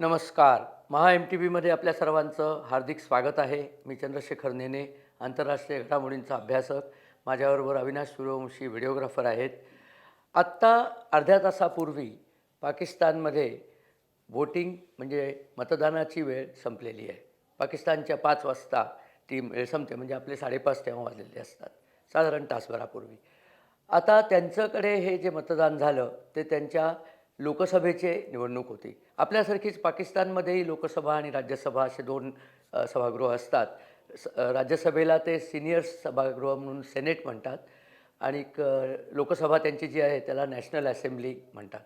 नमस्कार. महा M T व्हीमध्ये आपल्या सर्वांचं हार्दिक स्वागत आहे. मी चंद्रशेखर नेने आंतरराष्ट्रीय घडामोडींचा अभ्यासक. माझ्याबरोबर अविनाश सूर्यवंशी व्हिडिओग्राफर आहेत. आत्ता अर्ध्या तासापूर्वी पाकिस्तानमध्ये वोटिंग म्हणजे मतदानाची वेळ संपलेली आहे. पाकिस्तानच्या पाच वाजता ती वेळ संपते म्हणजे आपले साडेपाच तेव्हा वाजलेले असतात. साधारण तासभरापूर्वी. आता त्यांच्याकडे हे जे मतदान झालं ते त्यांच्या लोकसभेचे निवडणूक होती. आपल्यासारखीच पाकिस्तानमध्येही लोकसभा आणि राज्यसभा असे दोन सभागृह असतात. स राज्यसभेला ते सिनियर सभागृह म्हणून सेनेट म्हणतात आणि क- लोकसभा त्यांची जी आहे त्याला नॅशनल असेंब्ली म्हणतात.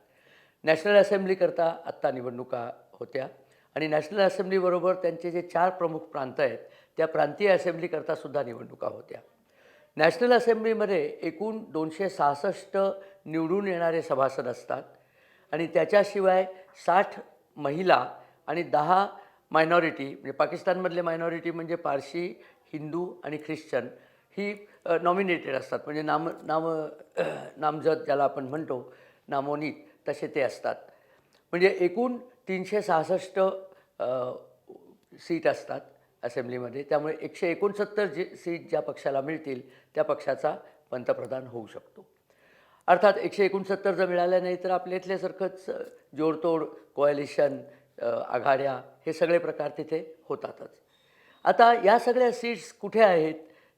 नॅशनल असेंब्लीकरता आत्ता निवडणुका होत्या आणि नॅशनल असेंब्लीबरोबर त्यांचे जे चार प्रमुख प्रांत आहेत त्या प्रांतीय असेंब्लीकरता सुद्धा निवडणुका होत्या. नॅशनल असेंब्लीमध्ये एकूण दोनशे सहासष्ट निवडून येणारे सभासद असतात. आणि त्याच्याशिवाय साठ महिला आणि दहा मायनॉरिटी म्हणजे पाकिस्तानमधले मायनॉरिटी म्हणजे पारशी हिंदू आणि ख्रिश्चन ही नॉमिनेटेड असतात. म्हणजे नाम नाम नामजद ज्याला आपण म्हणतो नामोनीत तसे ते असतात. म्हणजे एकूण तीनशे सहासष्ट सीट असतात असेंब्लीमध्ये. त्यामुळे एकशे एकोणसत्तर जे सीट ज्या पक्षाला मिळतील त्या पक्षाचा पंतप्रधान होऊ शकतो. अर्थात एकशे एकोणसत्तर जर मिळाल्या नाही तर आपल्या इथल्यासारखंच जोडतोड कोॲलिशन आघाड्या हे सगळे प्रकार तिथे होतातच. आता या सगळ्या सीट्स कुठे आहेत?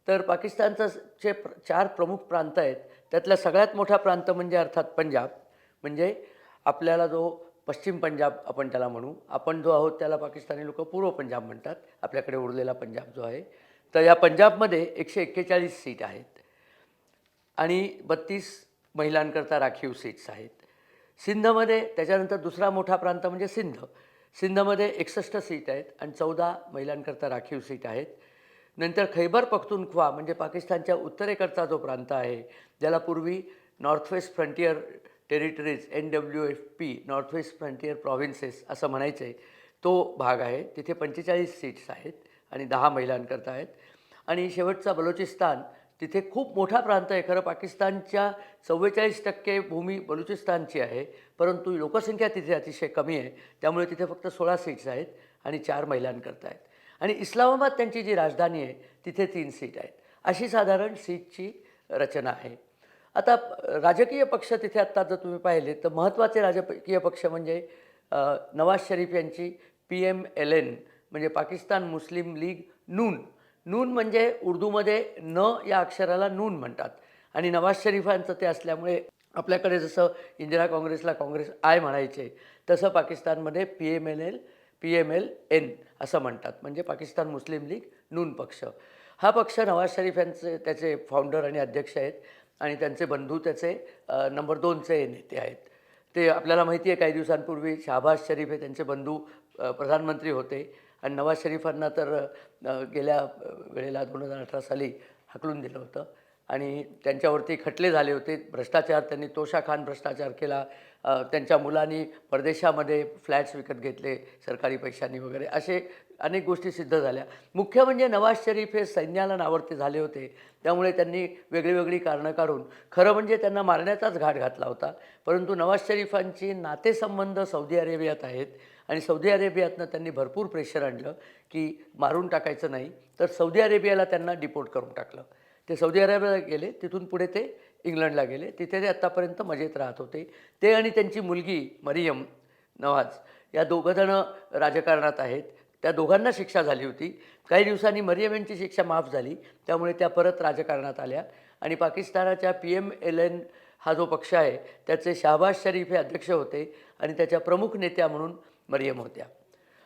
तर पाकिस्तानचं जे चार प्रमुख प्रांत आहेत त्यातला सगळ्यात मोठा प्रांत म्हणजे अर्थात पंजाब. म्हणजे आपल्याला जो पश्चिम पंजाब आपण त्याला म्हणू आपण जो आहोत त्याला पाकिस्तानी लोक पूर्व पंजाब म्हणतात आपल्याकडे उरलेला पंजाब जो आहे. तर या पंजाबमध्ये एकशे एक्केचाळीस सीट आहेत. आणि बत्तीस महिलांकरता राखीव सीट्स आहेत. सिंधमध्ये त्याच्यानंतर दुसरा मोठा प्रांत म्हणजे सिंध. सिंधमध्ये एकसष्ट सीट आहेत आणि चौदा महिलांकरता राखीव सीट आहेत. नंतर खैबर पख्तुनख्वा म्हणजे पाकिस्तानच्या उत्तरेकडचा जो प्रांत आहे ज्याला पूर्वी North West Frontier Territories N W F P North West Frontier Provinces असं म्हणायचं आहे तो भाग आहे. तिथे पंचेचाळीस सीट्स आहेत आणि दहा महिलांकरता आहेत. आणि शेवटचा बलुचिस्तान तिथे खूप मोठा प्रांत आहे. खरं पाकिस्तानच्या चव्वेचाळीस टक्के भूमी बलुचिस्तानची आहे. परंतु लोकसंख्या तिथे अतिशय कमी आहे. त्यामुळे तिथे फक्त सोळा सीट्स आहेत आणि चार महिलांकरता आहेत आणि इस्लामाबाद त्यांची जी राजधानी आहे तिथे तीन सीट आहेत. अशी साधारण सीटची रचना आहे. आता राजकीय पक्ष तिथे आत्ता जर तुम्ही पाहिले तर महत्त्वाचे राजकीय पक्ष म्हणजे नवाज शरीफ यांची पी एम एल एन म्हणजे पाकिस्तान मुस्लिम लीग नून. नून म्हणजे उर्दूमध्ये न या अक्षराला नून म्हणतात. आणि नवाज शरीफांचं ते असल्यामुळे आपल्याकडे जसं इंदिरा काँग्रेसला काँग्रेस आय म्हणायचे तसं पाकिस्तानमध्ये P M L L P M L N असं म्हणतात. म्हणजे पाकिस्तान मुस्लिम लीग नून पक्ष. हा पक्ष नवाज शरीफ यांचे त्याचे फाउंडर आणि अध्यक्ष आहेत आणि त्यांचे बंधू त्याचे नंबर दोनचे नेते आहेत. ते आपल्याला माहिती आहे काही दिवसांपूर्वी शाहबाज शरीफ हे त्यांचे बंधू प्रधानमंत्री होते. आणि नवाज शरीफांना तर गेल्या वेळेला दोन हजार अठरा साली हाकलून दिलं होतं. आणि त्यांच्यावरती खटले झाले होते. भ्रष्टाचार त्यांनी तोशा खान भ्रष्टाचार केला. त्यांच्या मुलांनी परदेशामध्ये फ्लॅट्स विकत घेतले सरकारी पैशांनी वगैरे. असे अनेक गोष्टी सिद्ध झाल्या. मुख्य म्हणजे नवाज शरीफ हे सैन्याला नावडते झाले होते. त्यामुळे त्यांनी वेगळी वेगळी कारणं काढून खरं म्हणजे त्यांना मारण्याचाच घाट घातला होता. परंतु नवाज शरीफांची नातेसंबंध सौदी अरेबियात आहेत. आणि सौदी अरेबियातनं त्यांनी भरपूर प्रेशर आणलं की मारून टाकायचं नाही. तर सौदी अरेबियाला त्यांना डिपोर्ट करून टाकलं. ते सौदी अरेबियाला गेले तिथून पुढे ते इंग्लंडला गेले. तिथे ते आत्तापर्यंत मजेत राहत होते. ते आणि त्यांची मुलगी मरियम नवाज या दोघंजणं राजकारणात आहेत. त्या दोघांना शिक्षा झाली होती. काही दिवसांनी मरियम यांची शिक्षा माफ झाली. त्यामुळे त्या परत राजकारणात आल्या. आणि पाकिस्तानाच्या पी एम एल एन हा जो पक्ष आहे त्याचे शाहबाज शरीफ हे अध्यक्ष होते. आणि त्याच्या प्रमुख नेत्या म्हणून मरियम होत्या.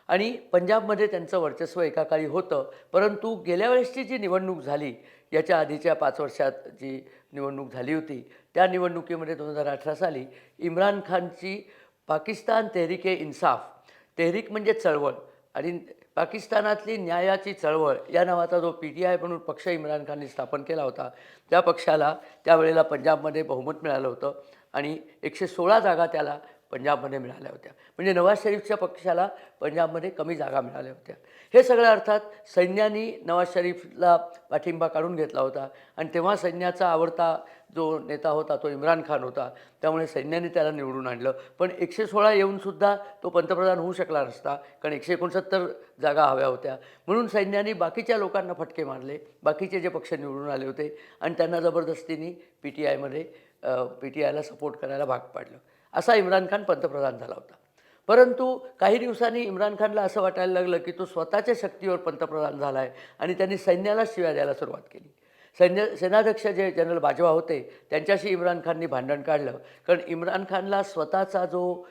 आणि पंजाबमध्ये त्यांचं वर्चस्व एका काळी होतं परंतु गेल्या वेळेसची जी निवडणूक झाली याच्या आधीच्या पाच वर्षात जी निवडणूक झाली होती त्या निवडणुकीमध्ये दोन हजार अठरा साली इम्रान खानची पाकिस्तान तेहरीके इन्साफ तेहरीक म्हणजे चळवळ आणि पाकिस्तानातली न्यायाची चळवळ या नावाचा जो पी टी आय म्हणून पक्ष इम्रान खानने स्थापन केला होता त्या पक्षाला त्यावेळेला पंजाबमध्ये बहुमत मिळालं होतं आणि एकशे सोळा जागा त्याला पंजाबमध्ये मिळाल्या होत्या. म्हणजे नवाज शरीफच्या पक्षाला पंजाबमध्ये कमी जागा मिळाल्या होत्या. हे सगळं अर्थात सैन्यानी नवाज शरीफला पाठिंबा काढून घेतला होता. आणि तेव्हा सैन्याचा आवडता जो नेता होता तो इम्रान खान होता. त्यामुळे सैन्याने त्याला निवडून आणलं. पण एकशे सोळा येऊनसुद्धा तो पंतप्रधान होऊ शकला नसता. कारण एकशे एकोणसत्तर जागा हव्या होत्या. म्हणून सैन्याने बाकीच्या लोकांना फटके मारले. बाकीचे जे पक्ष निवडून आले होते. आणि त्यांना जबरदस्तीने पी टी आयमध्ये पी टी आयला सपोर्ट करायला भाग पाडलं. असा इम्रान खान पंतप्रधान झाला होता. परंतु काही दिवसांनी इम्रान खानला असं वाटायला लागलं की तो स्वतःच्या शक्तीवर पंतप्रधान झाला आहे आणि त्यांनी सैन्याला शिव्या द्यायला सुरुवात केली. सैन्य सेनाध्यक्ष जे जनरल बाजवा होते त्यांच्याशी इम्रान खाननी भांडण काढलं. कारण इम्रान खानला स्वतःचा जो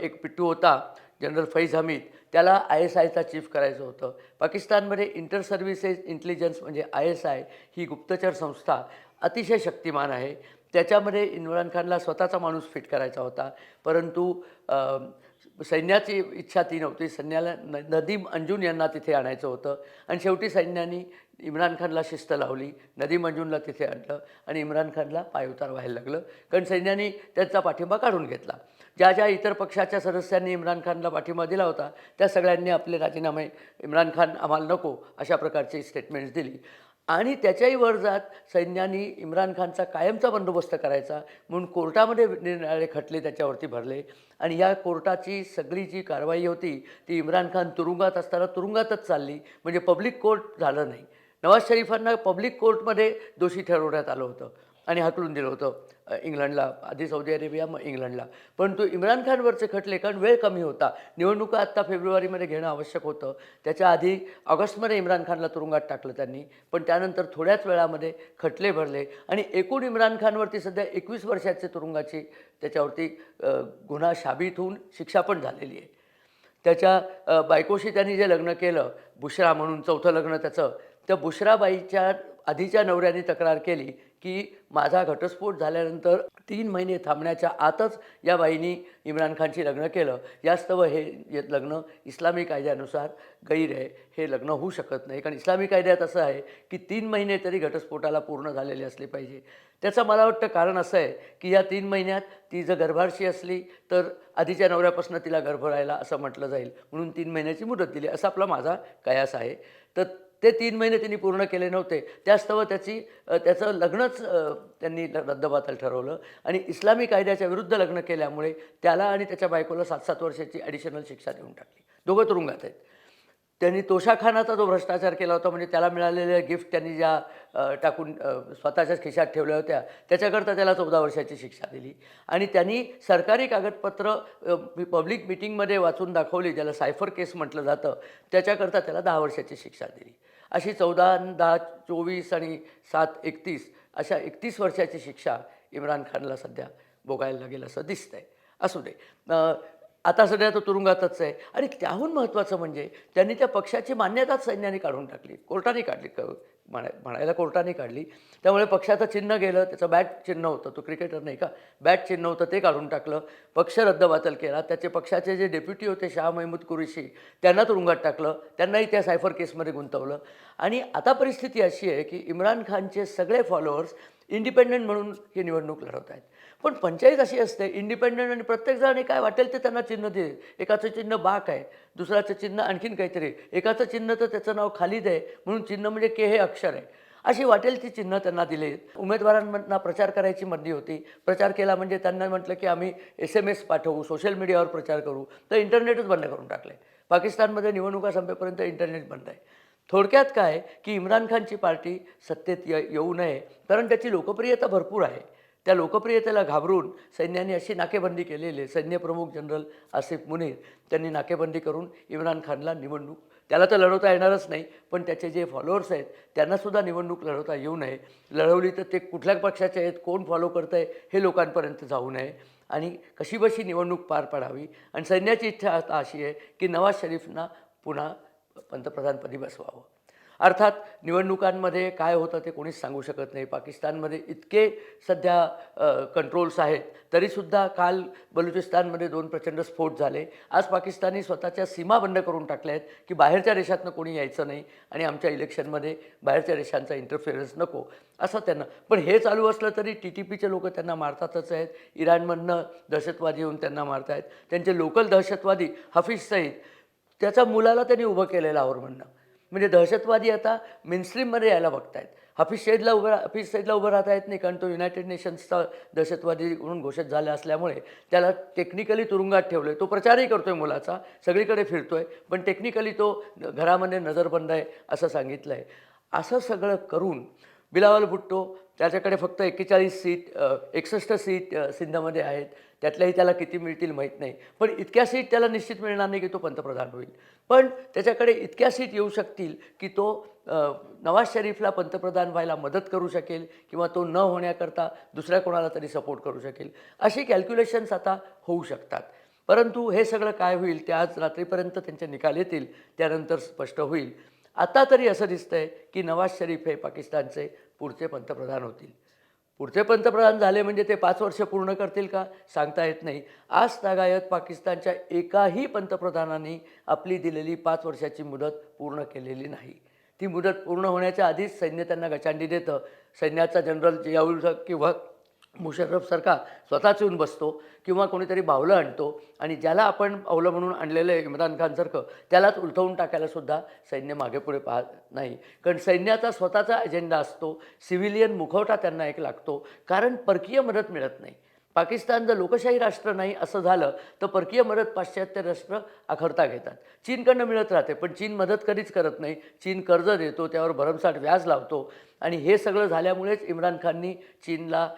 एक पिट्टू होता जनरल फैज हमीद त्याला आय एस आयचा चीफ करायचं होतं. पाकिस्तानमध्ये इंटर सर्व्हिसेस इंटेलिजन्स म्हणजे आय एस आय ही गुप्तचर संस्था अतिशय शक्तिमान आहे. त्याच्यामध्ये इम्रान खानला स्वतःचा माणूस फिट करायचा होता. परंतु सैन्याची इच्छा ती नव्हती. सैन्याला न नदीम अंजून यांना तिथे आणायचं होतं. आणि शेवटी सैन्याने इम्रान खानला शिस्त लावली. नदीम अंजुनला तिथे आणलं आणि इम्रान खानला पायउतार व्हायला लागलं. कारण सैन्याने त्यांचा पाठिंबा काढून घेतला. ज्या ज्या इतर पक्षाच्या सदस्यांनी इम्रान खानला पाठिंबा दिला होता त्या सगळ्यांनी आपले राजीनामे इम्रान खान आम्हाला नको अशा प्रकारची स्टेटमेंट्स दिली. आणि त्याच्याही वर जात सैन्याने इम्रान खानचा कायमचा बंदोबस्त करायचा म्हणून कोर्टामध्ये निरनिराळे खटले त्याच्यावरती भरले. आणि या कोर्टाची सगळी जी कारवाई होती ती इम्रान खान तुरुंगात असताना तुरुंगातच चालली. म्हणजे पब्लिक कोर्ट झालं नाही. नवाज शरीफांना पब्लिक कोर्टमध्ये दोषी ठरवण्यात आलं होतं आणि हाकलून दिलं होतं. इंग्लंडला आधी सौदी अरेबिया मग इंग्लंडला. परंतु इम्रान खानवरचे खटले कारण वेळ कमी होता. निवडणुका आत्ता फेब्रुवारीमध्ये घेणं आवश्यक होतं. त्याच्या आधी ऑगस्टमध्ये इम्रान खानला तुरुंगात टाकलं त्यांनी. पण त्यानंतर थोड्याच वेळामध्ये खटले भरले. आणि एकूण इम्रान खानवरती सध्या एकवीस वर्षाचे तुरुंगाची त्याच्यावरती गुन्हा शाबित होऊन शिक्षा पण झालेली आहे. त्याच्या बायकोशी त्यांनी जे लग्न केलं बुशरा म्हणून चौथं लग्न त्याचं त्या बुशराबाईच्या आधीच्या नवऱ्याने तक्रार केली की माझा घटस्फोट झाल्यानंतर तीन महिने थांबण्याच्या आतच या बाईंनी इम्रान खानशी लग्न केलं. यास्तव हे लग्न इस्लामी कायद्यानुसार गैर आहे हे लग्न होऊ शकत नाही. कारण इस्लामी कायद्यात असं आहे की तीन महिने तरी घटस्फोटाला पूर्ण झालेले असले पाहिजे. त्याचं मला वाटतं कारण असं आहे की या तीन महिन्यात ती जर गर्भारशी असली तर आधीच्या नवऱ्यापासून तिला गर्भ राहिला असं म्हटलं जाईल. म्हणून तीन महिन्याची मुदत दिली असा आपला माझा कयास आहे. तर ते तीन महिने त्यांनी पूर्ण केले नव्हते. त्यास्तव त्याची त्याचं लग्नच त्यांनी रद्दबातल ठरवलं. आणि इस्लामी कायद्याच्या विरुद्ध लग्न केल्यामुळे त्याला आणि त्याच्या बायकोला सात सात वर्षाची ॲडिशनल शिक्षा देऊन टाकली. दोघं तुरुंगात आहेत. त्यांनी तोशाखानाचा जो भ्रष्टाचार केला होता म्हणजे त्याला मिळालेल्या गिफ्ट त्यांनी ज्या टाकून स्वतःच्याच खिशात ठेवल्या होत्या त्याच्याकरता त्याला चौदा वर्षाची शिक्षा दिली. आणि त्यांनी सरकारी कागदपत्र पब्लिक मिटिंगमध्ये वाचून दाखवली ज्याला सायफर केस म्हटलं जातं त्याच्याकरता त्याला दहा वर्षाची शिक्षा दिली. अशी चौदा दहा चोवीस आणि सात एकतीस अशा एकतीस वर्षाची शिक्षा इम्रान खानला सध्या भोगायला लागेल असं दिसतंय. असू दे. आता सध्या तो तुरुंगातच आहे. आणि त्याहून महत्त्वाचं म्हणजे त्यांनी त्या पक्षाची मान्यताच सैन्याने काढून टाकली. कोर्टाने काढली. क म्हणा म्हणायला कोर्टाने काढली. त्यामुळे पक्षाचं चिन्ह गेलं. त्याचं बॅट चिन्ह होतं. तो क्रिकेटर नाही का? बॅट चिन्ह होतं ते काढून टाकलं. पक्ष रद्दबातल केला. त्याचे पक्षाचे जे डेप्युटी होते शाह महमूद कुरेशी त्यांना तुरुंगात टाकलं. त्यांनाही त्या सायफर केसमध्ये गुंतवलं. आणि आता परिस्थिती अशी आहे की इम्रान खानचे सगळे फॉलोअर्स इंडिपेंडंट म्हणून ही निवडणूक लढवत आहेत पण पंचायत अशी असते इंडिपेंडंट आणि प्रत्येकजण काय वाटेल ते त्यांना चिन्ह दे. एकाचं चिन्ह बाक आहे दुसऱ्याचं चिन्ह आणखीन काहीतरी. एकाचं चिन्ह तर त्याचं नाव खालीद आहे म्हणून चिन्ह म्हणजे के हे अक्षर आहे. अशी वाटेल ती चिन्ह त्यांना दिले. उमेदवारांना प्रचार करायची मंदी होती. प्रचार केला म्हणजे त्यांना म्हटलं की आम्ही एस एम एस पाठवू सोशल मीडियावर प्रचार करू. तर इंटरनेटच बंद करून टाकले. पाकिस्तानमध्ये निवडणुका संपेपर्यंत इंटरनेट बंद आहे. थोडक्यात काय की इम्रान खानची पार्टी सत्तेत ये येऊ नये कारण त्याची लोकप्रियता भरपूर आहे. त्या लोकप्रियतेला घाबरून सैन्याने अशी नाकेबंदी केलेली आहे. सैन्यप्रमुख जनरल आसिफ मुनीर त्यांनी नाकेबंदी करून इम्रान खानला निवडणूक त्याला तर लढवता येणारच नाही पण त्याचे जे फॉलोअर्स आहेत त्यांनासुद्धा निवडणूक लढवता येऊ नये. लढवली तर ते कुठल्या पक्षाचे आहेत कोण फॉलो करतं आहे हे लोकांपर्यंत जाऊ नये. आणि कशीबशी निवडणूक पार पाडावी आणि सैन्याची इच्छा आता अशी आहे की नवाज शरीफना पुन्हा पंतप्रधानपदी बसवावं. अर्थात निवडणुकांमध्ये काय होतं ते कोणीच सांगू शकत नाही. पाकिस्तानमध्ये इतके सध्या कंट्रोल्स आहेत तरीसुद्धा काल बलुचिस्तानमध्ये दोन प्रचंड स्फोट झाले. आज पाकिस्तानी स्वतःच्या सीमा बंद करून टाकल्या आहेत की बाहेरच्या देशातनं कोणी यायचं नाही आणि आमच्या इलेक्शनमध्ये बाहेरच्या देशांचा इंटरफेरन्स नको असं त्यांना. पण हे चालू असलं तरी टी टी पीचे लोक त्यांना मारतातच आहेत. इराणमधनं दहशतवादी येऊन त्यांना मारत आहेत त्यांचे लोकल दहशतवादी हफीज सईद त्याच्या मुलाला त्यांनी उभं केलेलं आवर म्हणणं. म्हणजे दहशतवादी आता मेनस्ट्रीममध्ये यायला बघतायत. हफीज सईदला उभं रा- हफीज सईदला उभं राहता येत नाही कारण तो युनायटेड नेशन्सचा दहशतवादी म्हणून घोषित झाला असल्यामुळे त्याला टेक्निकली तुरुंगात ठेवलं आहे तो प्रचारही करतो आहे मुलाचा सगळीकडे फिरतो आहे पण टेक्निकली तो घरामध्ये नजरबंद आहे असं सांगितलं आहे असं सगळं करून बिलावल भुट्टो त्याच्याकडे फक्त एक्केचाळीस सीट एकसष्ट सीट सिंधमध्ये आहेत. त्यातल्याही त्याला किती मिळतील माहीत नाही. पण इतक्या सीट त्याला निश्चित मिळणार नाही की तो पंतप्रधान होईल. पण त्याच्याकडे इतक्या सीट येऊ शकतील की तो नवाज शरीफला पंतप्रधान व्हायला मदत करू शकेल किंवा तो न होण्याकरता दुसऱ्या कोणाला तरी सपोर्ट करू शकेल. अशी कॅल्क्युलेशन्स आता होऊ शकतात. परंतु हे सगळं काय होईल? ते आज रात्रीपर्यंत त्यांचे निकाल येतील त्यानंतर स्पष्ट होईल. आता तरी असं दिसतंय की नवाज शरीफ हे पाकिस्तानचे पुढचे पंतप्रधान होतील. पुढचे पंतप्रधान झाले म्हणजे ते पाच वर्ष पूर्ण करतील का? सांगता येत नाही. आज तागायत पाकिस्तानच्या एकाही पंतप्रधानांनी आपली दिलेली पाच वर्षाची मुदत पूर्ण केलेली नाही. ती मुदत पूर्ण होण्याच्या आधीच सैन्य त्यांना गचांडी देतं. सैन्याचा जनरल जियाउल किंवा मुशर्रफ मुशर्रफसारखा स्वतःच येऊन बसतो किंवा कोणीतरी बावलं आणतो आणि ज्याला आपण बावलं म्हणून आणलेलं आहे इम्रान खानसारखं त्यालाच उलथवून टाकायलासुद्धा सैन्य मागे पुढे पाहत नाही. कारण सैन्याचा स्वतःचा अजेंडा असतो सिव्हिलियन मुखवटा त्यांना एक लागतो कारण परकीय मदत मिळत नाही. पाकिस्तान जर लोकशाही राष्ट्र नाही असं झालं तर परकीय मदत पाश्चात्य राष्ट्र आखरता घेतात. चीनकडनं मिळत राहते पण चीन मदत कधीच करत नाही. चीन कर्ज देतो त्यावर भरमसाठ व्याज लावतो. आणि हे सगळं झाल्यामुळेच इम्रान खाननी चीनला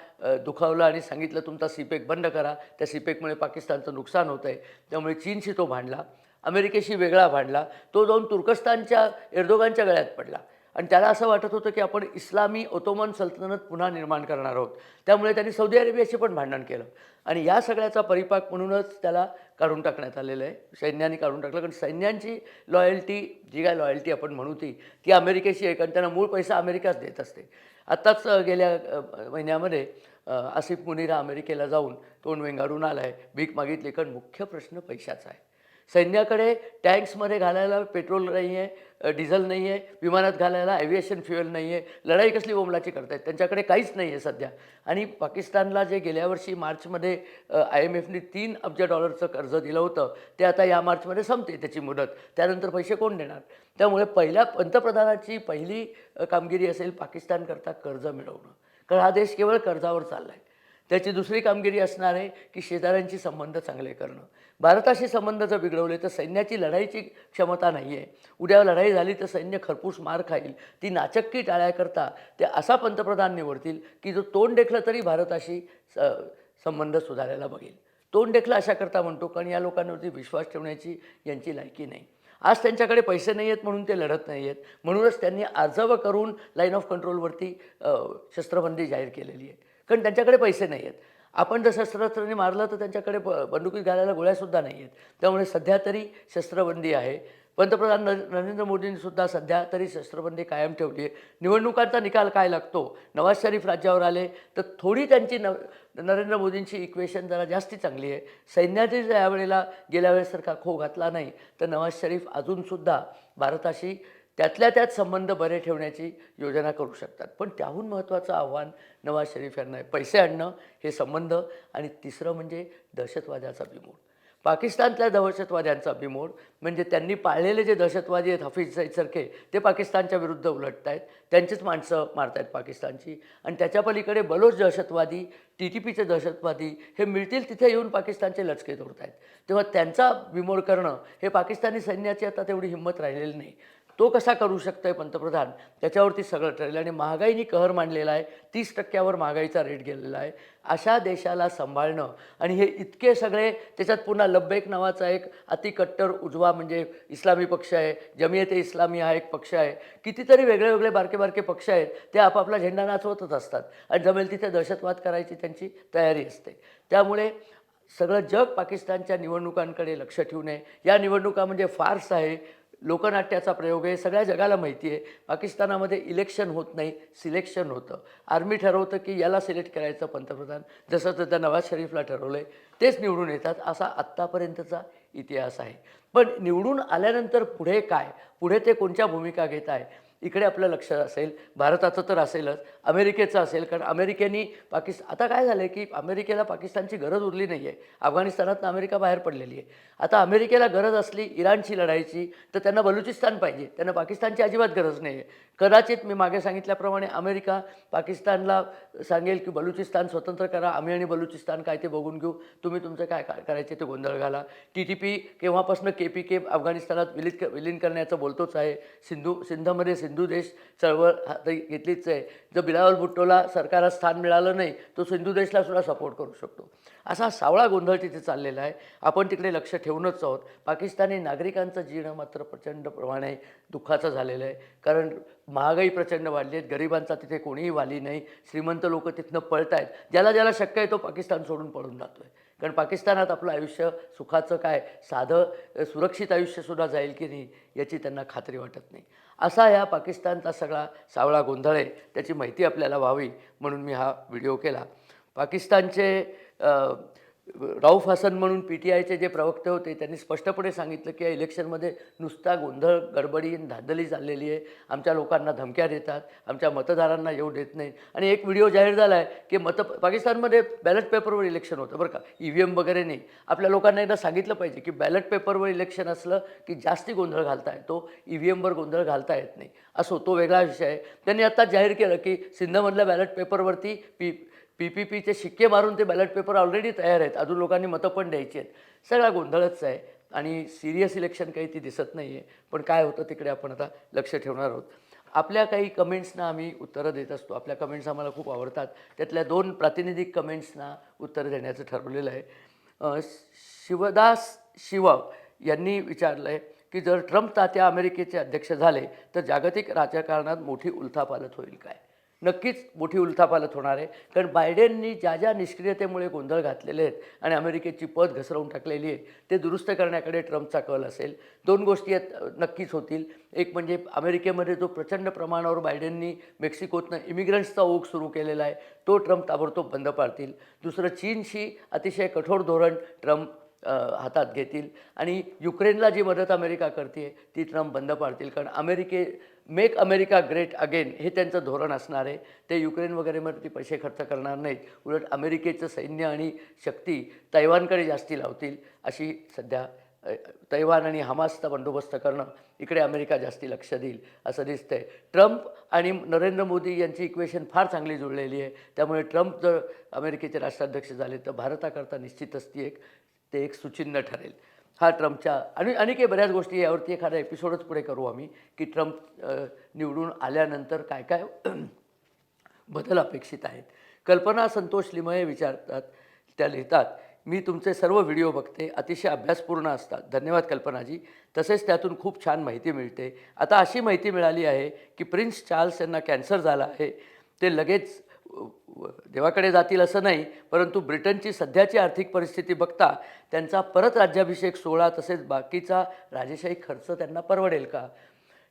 दुखावलं आणि सांगितलं तुमचा सीपेक बंद करा. त्या सीपेकमुळे पाकिस्तानचं नुकसान होतं आहे. त्यामुळे चीनशी तो भांडला अमेरिकेशी वेगळा भांडला. तो जाऊन तुर्कस्तानच्या एर्दोगानच्या गळ्यात पडला. आणि त्याला असं वाटत होतं की आपण इस्लामी ओतोमन सल्तनत पुन्हा निर्माण करणार आहोत. त्यामुळे त्यांनी सौदी अरेबियाशी पण भांडण केलं. आणि या सगळ्याचा परिपाक म्हणूनच त्याला काढून टाकण्यात आलेलं आहे. सैन्याने काढून टाकलं. कारण सैन्यांची लॉयल्टी जी काय लॉयल्टी आपण म्हणू ती ती अमेरिकेशी आहे. कारण त्यांना मूळ पैसा अमेरिकाच देत असते. आत्ताच गेल्या महिन्यामध्ये आसिफ मुनीरा अमेरिकेला जाऊन तोंड वेंगाडून आला आहे भीक मागितली. कारण मुख्य प्रश्न पैशाचा आहे. सैन्याकडे टँक्समध्ये घालायला पेट्रोल नाही आहे डिझेल नाही आहे विमानात घालायला ॲव्हिएशन फ्युएल नाही आहे लढाई कसली बोंबलाची करतायत? त्यांच्याकडे काहीच नाही आहे सध्या. आणि पाकिस्तानला जे गेल्या वर्षी मार्चमध्ये आय एम एफने तीन अब्ज डॉलरचं कर्ज दिलं होतं ते आता या मार्चमध्ये संपते त्याची मुदत. त्यानंतर पैसे कोण देणार? त्यामुळे पहिल्या पंतप्रधानाची पहिली कामगिरी असेल पाकिस्तानकरता कर्ज मिळवणं. कारण हा देश केवळ कर्जावर चालला आहे त्याची दुसरी कामगिरी असणार आहे की शेजाऱ्यांची संबंध चांगले करणं. भारताशी संबंध जर बिघडवले तर सैन्याची लढाईची क्षमता नाही आहे उद्या लढाई झाली तर सैन्य खरपूस मार खाईल. ती नाचक्की टाळ्याकरता ते असा पंतप्रधान निवडतील की जो तोंड देखलं तरी भारताशी स संबंध सुधारायला बघेल. तोंड देखलं अशा करता म्हणतो कारण या लोकांवरती विश्वास ठेवण्याची यांची लायकी नाही. आज त्यांच्याकडे पैसे नाही आहेत म्हणून ते लढत नाही आहेत. म्हणूनच त्यांनी अर्जव करून लाईन ऑफ कंट्रोलवरती शस्त्रबंदी जाहीर केलेली आहे. कारण त्यांच्याकडे पैसे नाही आहेत. आपण जर शस्त्रास्त्राने मारलं तर त्यांच्याकडे ब बंदुकीत घालायला गोळ्यासुद्धा नाही आहेत. त्यामुळे सध्या तरी शस्त्रबंदी आहे. पंतप्रधान नर नरेंद्र मोदींनीसुद्धा सध्या तरी शस्त्रबंदी कायम ठेवली आहे. निवडणुकांचा निकाल काय लागतो? नवाज शरीफ राज्यावर आले तर थोडी त्यांची न नरेंद्र मोदींची इक्वेशन जरा जास्ती चांगली आहे. सैन्याने जर यावेळेला गेल्या वेळेसारखा खो घातला नाही तर नवाज शरीफ अजूनसुद्धा भारताशी त्यातल्या त्यात संबंध बरे ठेवण्याची योजना करू शकतात. पण त्याहून महत्त्वाचं आव्हान नवाज शरीफ यांना आहे. पैसे आणणं हे संबंध आणि तिसरं म्हणजे दहशतवादाचा बिमोड. पाकिस्तानतल्या दहशतवाद्यांचा बिमोड म्हणजे त्यांनी पाळलेले जे दहशतवादी आहेत हफीज सईदसारखे ते पाकिस्तानच्या विरुद्ध उलटत आहेत. त्यांचीच माणसं मारत आहेत पाकिस्तानची. आणि त्याच्या पलीकडे बलोच दहशतवादी टी टी पीचे दहशतवादी हे मिळतील तिथे येऊन पाकिस्तानचे लचके तोडत आहेत. तेव्हा त्यांचा बिमोड करणं हे पाकिस्तानी सैन्याची आता तेवढी हिंमत राहिलेली नाही. तो कसा करू शकतोय पंतप्रधान? त्याच्यावरती सगळं ठरलं. आणि महागाईनी कहर मांडलेला आहे. तीस टक्क्यावर महागाईचा रेट गेलेला आहे. अशा देशाला सांभाळणं आणि हे इतके सगळे त्याच्यात पुन्हा लब्बेक नावाचा एक अतिकट्टर उजवा म्हणजे इस्लामी पक्ष आहे. जमियत इस्लामी हा एक पक्ष आहे. कितीतरी वेगळे वेगळे बारके बारके पक्ष आहेत. ते आपापला झेंडा नाचवतच असतात. आणि जमेल तिथे दहशतवाद करायची त्यांची तयारी असते. त्यामुळे सगळं जग पाकिस्तानच्या निवडणुकांकडे लक्ष ठेवू नये. या निवडणुका म्हणजे फार्स आहे. लोकनाट्याचा प्रयोग आहे सगळ्या जगाला माहिती आहे. पाकिस्तानामध्ये इलेक्शन होत नाही सिलेक्शन होतं. आर्मी ठरवतं की याला सिलेक्ट करायचं पंतप्रधान. जसं तर त्या नवाज शरीफला ठरवलं आहे तेच निवडून येतात असा आत्तापर्यंतचा इतिहास आहे. पण निवडून आल्यानंतर पुढे काय? पुढे ते कोणत्या भूमिका घेत आहे? इकडे आपलं लक्ष असेल भारताचं तर असेलच अमेरिकेचं असेल कारण अमेरिकेनी पाकिस्तान आता काय झालं आहे की अमेरिकेला पाकिस्तानची गरज उरली नाही आहे अफगाणिस्तानातनं अमेरिका बाहेर पडलेली आहे. आता अमेरिकेला गरज असली इराणची लढायची तर त्यांना बलुचिस्तान पाहिजे. त्यांना पाकिस्तानची अजिबात गरज नाही आहे कदाचित मी मागे सांगितल्याप्रमाणे अमेरिका पाकिस्तानला सांगेल की बलुचिस्तान स्वतंत्र करा आम्ही आणि बलुचिस्तान काय ते बघून घेऊ. तुम्ही तुमचं काय काय करायचे ते गोंधळ घाला. टी टी पी केव्हापासून के पी के अफगाणिस्तानात विलीन विलीन करण्याचं बोलतोच आहे. सिंधू सिंधमध्ये सिंधू देश चळवळ हाती घेतलीच आहे. जर बिलावल भुट्टोला सरकारात स्थान मिळालं नाही तो सिंधू देशला सुद्धा सपोर्ट करू शकतो. असा सावळा गोंधळ तिथे चाललेला आहे. आपण तिकडे लक्ष ठेवूनच आहोत. पाकिस्तानी नागरिकांचं जीणं मात्र प्रचंड प्रमाणे दुःखाचं झालेलं आहे. कारण महागाई प्रचंड वाढली आहे. गरिबांचा तिथे कोणीही वाली नाही. श्रीमंत लोक तिथनं पळत आहेत ज्याला ज्याला शक्य आहे तो पाकिस्तान सोडून पळून जातो आहे कारण पाकिस्तानात आपलं आयुष्य सुखाचं काय? साधं सुरक्षित आयुष्यसुद्धा जाईल की नाही याची त्यांना खात्री वाटत नाही. असा या पाकिस्तानचा सगळा सावळा गोंधळ आहे त्याची माहिती आपल्याला व्हावी म्हणून मी हा व्हिडिओ केला. पाकिस्तानचे राऊफ हसन म्हणून पी टी आयचे जे प्रवक्ते होते त्यांनी स्पष्टपणे सांगितलं की या इलेक्शनमध्ये नुसता गोंधळ गडबडी आणि धांदली चाललेली आहे. आमच्या लोकांना धमक्या देतात आमच्या मतदारांना येऊ देत नाही आणि एक व्हिडिओ जाहीर झाला आहे की मत पाकिस्तानमध्ये बॅलेट पेपरवर इलेक्शन होतं बरं का. ई व्ही एम वगैरे नाही. आपल्या लोकांना एकदा सांगितलं पाहिजे की बॅलेट पेपरवर इलेक्शन असलं की जास्ती गोंधळ घालता येतो ई व्ही एमवर गोंधळ घालता येत नाही. असो तो वेगळा विषय आहे. त्यांनी आत्ता जाहीर केलं की सिंधमधल्या बॅलेट पेपरवरती पी पी पी पीचे शिक्के मारून ते बॅलेट पेपर ऑलरेडी तयार आहेत. अजून लोकांनी मतं पण द्यायची आहेत. सगळा गोंधळच आहे आणि सिरियस इलेक्शन काही ती दिसत नाही आहे पण काय होतं तिकडे आपण आता लक्ष ठेवणार आहोत. आपल्या काही कमेंट्सना आम्ही उत्तरं देत असतो. आपल्या कमेंट्स आम्हाला खूप आवडतात. त्यातल्या दोन प्रातिनिधिक कमेंट्सना उत्तरं देण्याचं ठरवलेलं आहे. शिवदास शिव यांनी विचारलं आहे की जर ट्रम्प तात्या अमेरिकेचे अध्यक्ष झाले तर जागतिक राजकारणात मोठी उलथापालथ होईल काय? नक्कीच मोठी उलथापालथ होणार आहे. कारण बायडेननी ज्या ज्या निष्क्रियतेमुळे गोंधळ घातलेले आहेत आणि अमेरिकेची पद घसरवून टाकलेली आहे ते दुरुस्त करण्याकडे ट्रम्पचा कल असेल. दोन गोष्टी आहेत नक्कीच होतील. एक म्हणजे अमेरिकेमध्ये जो प्रचंड प्रमाणावर बायडेननी मेक्सिकोतनं इमिग्रंट्सचा ओघ सुरू केलेला आहे तो ट्रम्प ताबडतोब बंद पाडतील. दुसरं चीनशी अतिशय कठोर धोरण ट्रम्प हातात घेतील. आणि युक्रेनला जी मदत अमेरिका करते ती ट्रम्प बंद पाडतील. कारण अमेरिके मेक अमेरिका ग्रेट अगेन हे त्यांचं धोरण असणार आहे. ते युक्रेन वगैरेवरती पैसे खर्च करणार नाहीत. उलट अमेरिकेचं सैन्य आणि शक्ती तैवानकडे जास्ती लावतील अशी सध्या तैवान आणि हमासचा बंदोबस्त करणं इकडे अमेरिका जास्ती लक्ष देईल असं दिसतंय. ट्रम्प आणि नरेंद्र मोदी यांची इक्वेशन फार चांगली जुळलेली आहे. त्यामुळे ट्रम्प जर अमेरिकेचे राष्ट्राध्यक्ष झाले तर भारताकरता निश्चितच ती एक ते एक सुचिन्ह ठरेल. हा ट्रम्पच्या आणि अनेक बऱ्याच गोष्टी यावरती एखादा एपिसोडच पुढे करू आम्ही की ट्रम्प निवडून आल्यानंतर काय काय बदल अपेक्षित आहेत. कल्पना संतोष लिमये विचारतात त्या लिहितात मी तुमचे सर्व व्हिडिओ बघते अतिशय अभ्यासपूर्ण असतात. धन्यवाद कल्पनाजी. तसेच त्यातून खूप छान माहिती मिळते. आता अशी माहिती मिळाली आहे की प्रिन्स चार्ल्स यांना कॅन्सर झाला आहे. ते लगेच देवाकडे जातील असं नाही परंतु ब्रिटनची सध्याची आर्थिक परिस्थिती बघता त्यांचा परत राज्याभिषेक सोहळा तसेच बाकीचा राजेशाही खर्च त्यांना परवडेल का?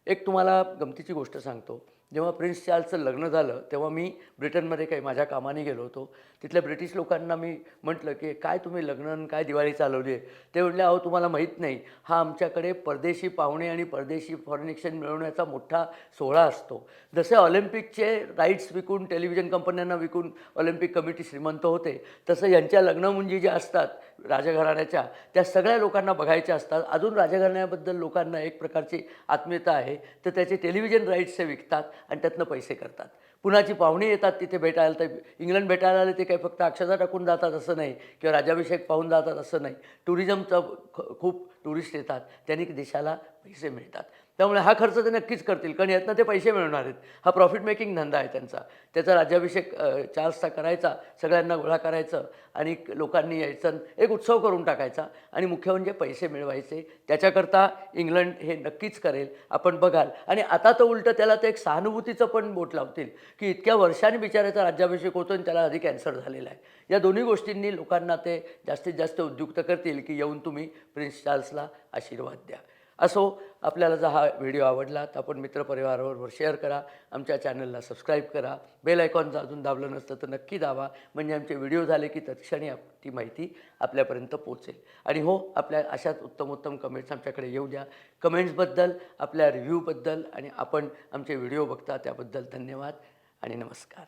एक तुम्हाला गमतीची गोष्ट सांगतो. जेव्हा प्रिन्स चार्ल्सचं लग्न झालं तेव्हा मी ब्रिटनमध्ये काही माझ्या कामाने गेलो होतो. तिथल्या ब्रिटिश लोकांना मी म्हटलं की काय तुम्ही लग्न आणि काय दिवाळी चालवली आहे? ते म्हटले अहो तुम्हाला माहीत नाही. हा आमच्याकडे परदेशी पाहुणे आणि परदेशी फॉरेन एक्सचेंज मिळवण्याचा मोठा सोहळा असतो. जसे ऑलिम्पिकचे राईट्स विकून टेलिव्हिजन कंपन्यांना विकून ऑलिम्पिक कमिटी श्रीमंत होते तसं यांच्या लग्नमुंजी ज्या असतात राजघराण्याच्या त्या सगळ्या लोकांना बघायच्या असतात. अजून राजघराण्याबद्दल लोकांना एक प्रकारची आत्मीयता आहे. तर त्याचे टेलिव्हिजन राईट्स ते विकतात आणि त्यातनं पैसे करतात. पुण्याची पाहुणे येतात तिथे भेटायला तर इंग्लंड भेटायला आले ते काही फक्त अक्षता टाकून जातात असं नाही किंवा राज्याभिषेक पाहून जातात असं नाही. टुरिझमचं खूप टुरिस्ट येतात त्यांनी देशाला पैसे मिळतात. त्यामुळे हा खर्च ते नक्कीच करतील कारण यातनं ते पैसे मिळवणार आहेत. हा प्रॉफिट मेकिंग धंदा आहे त्यांचा. त्याचा राज्याभिषेक चार्ल्सचा करायचा सगळ्यांना गोळा करायचं आणि लोकांनी यायचं एक उत्सव करून टाकायचा आणि मुख्य म्हणजे पैसे मिळवायचे. त्याच्याकरता इंग्लंड हे नक्कीच करेल. आपण बघाल. आणि आता तर उलटं त्याला ते एक सहानुभूतीचं पण बोट लावतील की इतक्या वर्षांनी बिचाऱ्याचा राज्याभिषेक होतो आणि त्याला आधी कॅन्सर झालेला आहे. या दोन्ही गोष्टींनी लोकांना ते जास्तीत जास्त उद्युक्त करतील की येऊन तुम्ही प्रिन्स चार्ल्सला आशीर्वाद द्या. असो आपल्याला जर हा व्हिडिओ आवडला तर आपण मित्रपरिवाराबरोबर शेअर करा. आमच्या चॅनलला सबस्क्राईब करा. बेल आयकॉन अजून दाबलं नसतं तर नक्की दाबा. म्हणजे आमचे व्हिडिओ झाले की तत्क्षणी आप- ती माहिती आपल्यापर्यंत पोचेल आणि हो आपल्या अशाच उत्तम उत्तम कमेंट्स आमच्याकडे येऊ द्या. कमेंट्सबद्दल आपल्या रिव्ह्यूबद्दल आणि आपण आमचे व्हिडिओ बघता त्याबद्दल धन्यवाद आणि नमस्कार.